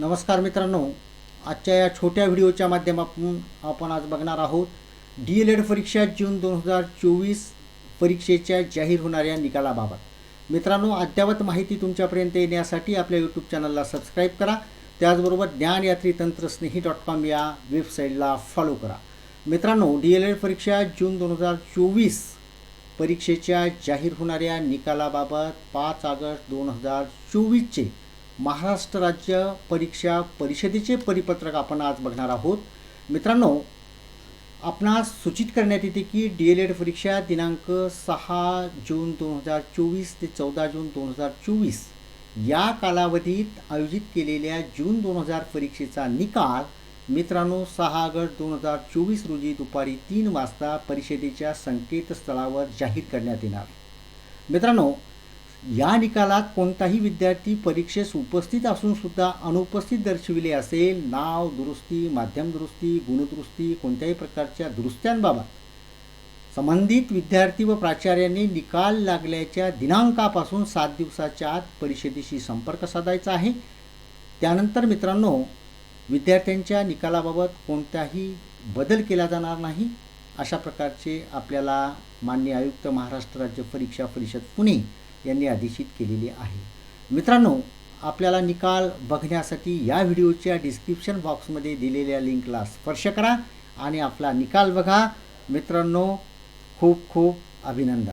नमस्कार मित्रांनो आजच्या या छोट्या व्हिडिओच्या माध्यमातून आपण आज बघणार आहोत डी एल एड परीक्षा जून दोन हजार चोवीस परीक्षेच्या जाहीर होणाऱ्या निकालाबाबत. मित्रांनो अद्ययावत माहिती तुमच्यापर्यंत येण्यासाठी आपल्या यूट्यूब चॅनलला सबस्क्राईब करा. त्याचबरोबर ज्ञानयात्री तंत्रस्नेही डॉट कॉम या वेबसाईटला फॉलो करा. मित्रांनो डी एल एड परीक्षा जून दोन हजार चोवीस परीक्षेच्या जाहीर होणाऱ्या निकालाबाबत पाच ऑगस्ट दोन हजार चोवीसचे महाराष्ट्र राज्य परीक्षा परिषदेचे परिपत्रक आपण आज बघणार आहोत. मित्रांनो आपणास सूचित करण्यात येते की डी एल एड परीक्षा दिनांक सहा जून दोन हजार चोवीस ते चौदा जून दोन हजार चोवीस या कालावधीत आयोजित केलेल्या जून दोन हजार परीक्षेचा निकाल मित्रांनो सहा ऑगस्ट दोन हजार चोवीस रोजी दुपारी तीन वाजता परिषदेच्या संकेतस्थळावर जाहीर करण्यात येणार. मित्रांनो या निकालात कोणताही विद्यार्थी परीक्षेस उपस्थित असून सुद्धा अनुपस्थित दर्शविले असेल. नाव दुरुस्ती माध्यम दुरुस्ती गुणदुरुस्ती कोणत्याही प्रकारच्या दुरुस्त्यांबाबत. संबंधित विद्यार्थी व प्राचार्यांनी निकाल लागल्याच्या दिनांकापासून सात दिवसाच्या आत परिषदेशी संपर्क साधायचा आहे. त्यानंतर मित्रांनो विद्यार्थ्यांच्या निकालाबाबत कोणताही बदल केला जाणार नाही. अशा प्रकारचे आपल्याला मान्य आयुक्त महाराष्ट्र राज्य परीक्षा परिषद पुणे यांनी आदेशित केलेली आहे. मित्रांनो आपल्याला निकाल बघण्यासाठी या व्हिडिओच्या डिस्क्रिप्शन बॉक्समध्ये दिलेल्या लिंकला स्पर्श करा आणि आपला निकाल बघा. मित्रांनो खूप खूप अभिनंदन.